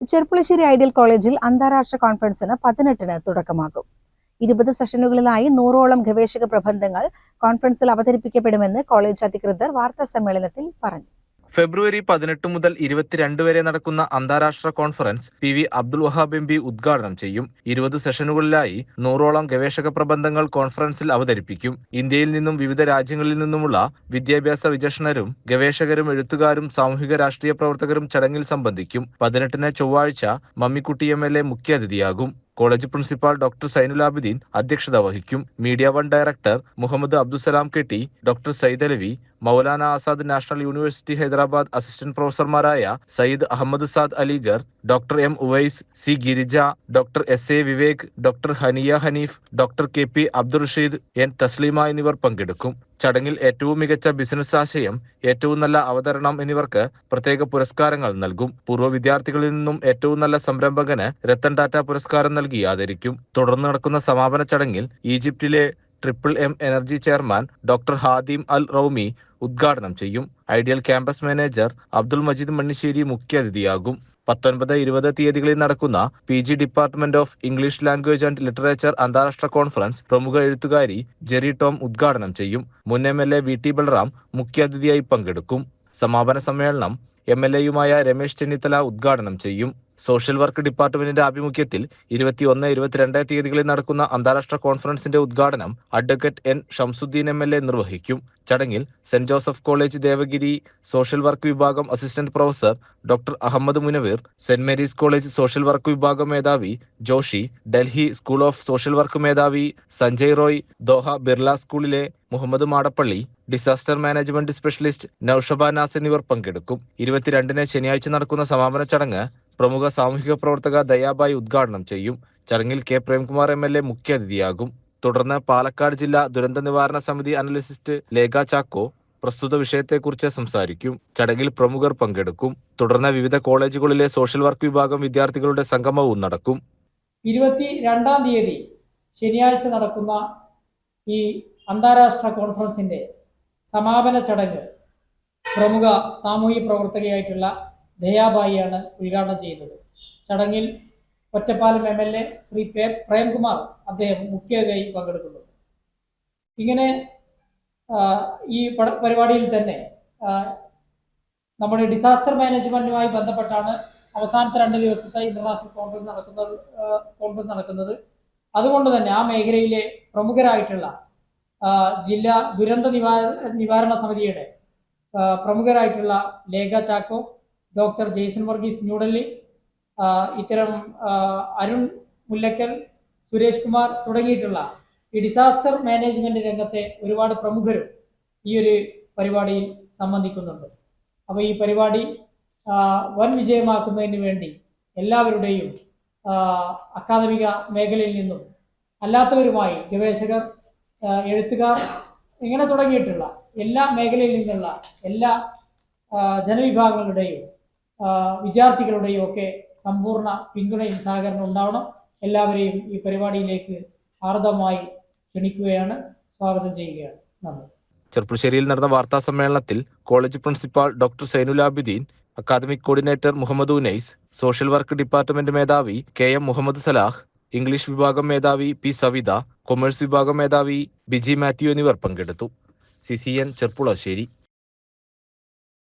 Cherpulassery ideal കോളേജിൽ അന്താരാഷ്ട്ര കോൺഫറൻസിന് പതിനെട്ടിന് തുടക്കമാകും. ഇരുപത് സെഷനുകളിലായി നൂറോളം ഗവേഷക പ്രബന്ധങ്ങൾ കോൺഫറൻസിൽ അവതരിപ്പിക്കപ്പെടുമെന്ന് കോളേജ് അധികൃതർ വാർത്താ സമ്മേളനത്തിൽ പറഞ്ഞു. ഫെബ്രുവരി പതിനെട്ട് മുതൽ ഇരുപത്തിരണ്ട് വരെ നടക്കുന്ന അന്താരാഷ്ട്ര conference P V Abdul Wahab M P ഉദ്ഘാടനം ചെയ്യും. ഇരുപത് സെഷനുകളിലായി നൂറോളം ഗവേഷക പ്രബന്ധങ്ങൾ കോൺഫറൻസിൽ അവതരിപ്പിക്കും. ഇന്ത്യയിൽ നിന്നും വിവിധ രാജ്യങ്ങളിൽ നിന്നുമുള്ള വിദ്യാഭ്യാസ വിചക്ഷണരും ഗവേഷകരും എഴുത്തുകാരും സാമൂഹിക രാഷ്ട്രീയ പ്രവർത്തകരും ചടങ്ങിൽ സംബന്ധിക്കും. പതിനെട്ടിന് ചൊവ്വാഴ്ച മമ്മിക്കുട്ടി എം എൽ എ മുഖ്യാതിഥിയാകും കോളേജ് പ്രിൻസിപ്പാൾ ഡോക്ടർ സൈനുലാബിദ്ദീൻ അധ്യക്ഷത വഹിക്കും. Media one director Muhammad Abdussalam കെട്ടി doctor Saidalavi Maulana Azad national university Hyderabad assistant പ്രൊഫസർമാരായ Syed Ahmed Saad Aligarh doctor M Uvais C Girija doctor S A Vivek doctor Haniya Haneef doctor K P Abdul Rasheed N Thasleema എന്നിവർ പങ്കെടുക്കും. ചടങ്ങിൽ ഏറ്റവും മികച്ച business ആശയം ഏറ്റവും നല്ല അവതരണം എന്നിവർക്ക് പ്രത്യേക പുരസ്കാരങ്ങൾ നൽകും. പൂർവ വിദ്യാർത്ഥികളിൽ നിന്നും ഏറ്റവും നല്ല സംരംഭകന് രത്തൻ ടാറ്റ പുരസ്കാരം നൽകി ആദരിക്കും. തുടർന്ന് നടക്കുന്ന സമാപന ചടങ്ങിൽ ഈജിപ്തിലെ triple M energy chairman doctor Hadim Al Roumi ഉദ്ഘാടനം ചെയ്യും. Ideal campus manager Abdul Majeed Mannisseri മുഖ്യാതിഥിയാകും പത്തൊൻപത് ഇരുപത് തീയതികളിൽ നടക്കുന്ന P G department of English language and literature അന്താരാഷ്ട്ര കോൺഫറൻസ് പ്രമുഖ എഴുത്തുകാരി ജെറി ടോം ഉദ്ഘാടനം ചെയ്യും. മുൻ M L A V T Balram മുഖ്യാതിഥിയായി പങ്കെടുക്കും. സമാപന സമ്മേളനം എം എൽ എയുമായ രമേശ് ചെന്നിത്തല ഉദ്ഘാടനം ചെയ്യും. സോഷ്യൽ വർക്ക് ഡിപ്പാർട്ട്മെന്റിന്റെ ആഭിമുഖ്യത്തിൽ ഇരുപത്തിയൊന്ന് ഇരുപത്തിരണ്ട് തീയതികളിൽ നടക്കുന്ന അന്താരാഷ്ട്ര കോൺഫറൻസിന്റെ ഉദ്ഘാടനം advocate N Shamsuddin M L A നിർവഹിക്കും. ചടങ്ങിൽ Saint Joseph college Devagiri social work വിഭാഗം assistant professor doctor Ahmed Munaveer Saint Mary's college social work വിഭാഗം മേധാവി Joshi Delhi school of social work മേധാവി സഞ്ജയ് റോയ് ദോഹ ബിർല സ്കൂളിലെ Muhammad Madappally disaster management specialist Naushaba Naz എന്നിവർ പങ്കെടുക്കും. ഇരുപത്തിരണ്ടിന് ശനിയാഴ്ച നടക്കുന്ന സമാപന ചടങ്ങ് പ്രമുഖ സാമൂഹിക പ്രവർത്തക ദയാബായി ഉദ്ഘാടനം ചെയ്യും. ചടങ്ങിൽ K. Premkumar M. L. A മുഖ്യാതിഥിയാകും തുടർന്ന് പാലക്കാട് ജില്ലാ ദുരന്ത നിവാരണ സമിതി അനലിസിസ്റ്റ് ലേഖ ചാക്കോ പ്രസ്തുത വിഷയത്തെക്കുറിച്ച് സംസാരിക്കും. ചടങ്ങിൽ പ്രമുഖർ പങ്കെടുക്കും. തുടർന്ന് വിവിധ കോളേജുകളിലെ സോഷ്യൽ വർക്ക് വിഭാഗം വിദ്യാർത്ഥികളുടെ സംഗമവും നടക്കും. ഇരുപത്തി രണ്ടാം തീയതി ശനിയാഴ്ച നടക്കുന്ന ഈ അന്താരാഷ്ട്ര കോൺഫറൻസിന്റെ സമാപന ചടങ്ങ് പ്രമുഖ സാമൂഹ്യ പ്രവർത്തകയായിട്ടുള്ള ദയാബായിയാണ് ഉദ്ഘാടനം ചെയ്തത് ചടങ്ങിൽ Ottapalam M L A Shri Premkumar അദ്ദേഹം മുഖ്യാതിഥിയായി പങ്കെടുക്കുന്നുണ്ട് ഇങ്ങനെ ഈ പരിപാടിയിൽ തന്നെ നമ്മുടെ ഡിസാസ്റ്റർ മാനേജ്മെന്റുമായി ബന്ധപ്പെട്ടാണ് അവസാനത്തെ രണ്ട് ദിവസത്തെ ഇന്റർനാഷണൽ കോൺഫറൻസ് നടക്കുന്നത് കോൺഫറൻസ് നടക്കുന്നത്. അതുകൊണ്ട് തന്നെ ആ മേഖലയിലെ പ്രമുഖരായിട്ടുള്ള ജില്ലാ ദുരന്ത നിവാ നിവാരണ സമിതിയുടെ പ്രമുഖരായിട്ടുള്ള ലേഖ ചാക്കോ ഡോക്ടർ ജെയ്സൺ വർഗീസ് ന്യൂഡൽഹി ഇത്തരം അരുൺ മുല്ലക്കൽ സുരേഷ് കുമാർ തുടങ്ങിയിട്ടുള്ള ഈ ഡിസാസ്റ്റർ മാനേജ്മെന്റ് രംഗത്തെ ഒരുപാട് പ്രമുഖരും ഈ ഒരു പരിപാടിയിൽ സംബന്ധിക്കുന്നുണ്ട്. അപ്പോൾ ഈ പരിപാടി വൻ വിജയമാക്കുന്നതിന് വേണ്ടി എല്ലാവരുടെയും അക്കാദമിക മേഖലയിൽ നിന്നും അല്ലാത്തവരുമായി ഗവേഷകർ എഴുത്തുകാർ ഇങ്ങനെ തുടങ്ങിയിട്ടുള്ള എല്ലാ മേഖലയിൽ നിന്നുള്ള എല്ലാ ജനവിഭാഗങ്ങളുടെയും വിദ്യാർത്ഥികളുടെയും ഒക്കെ സമ്പൂർണ പിന്തുണയും സഹകരണം ഉണ്ടാവണം. എല്ലാവരെയും ഈ പരിപാടിയിലേക്ക് ആർദ്രമായി ക്ഷണിക്കുകയാണ്. സ്വാഗതം ചെയ്യുകയാണ്. നന്ദി. ചെർപ്പുശ്ശേരിയിൽ നടന്ന വാർത്താ സമ്മേളനത്തിൽ college principal doctor Zainulabideen academic coordinator Muhammad Unais social work department മേധാവി K M Muhammad Salah English വിഭാഗം മേധാവി പി സവിത കൊമേഴ്സ് വിഭാഗം മേധാവി ബിജി മാത്യു എന്നിവർ പങ്കെടുത്തു. C C N Cherpulassery.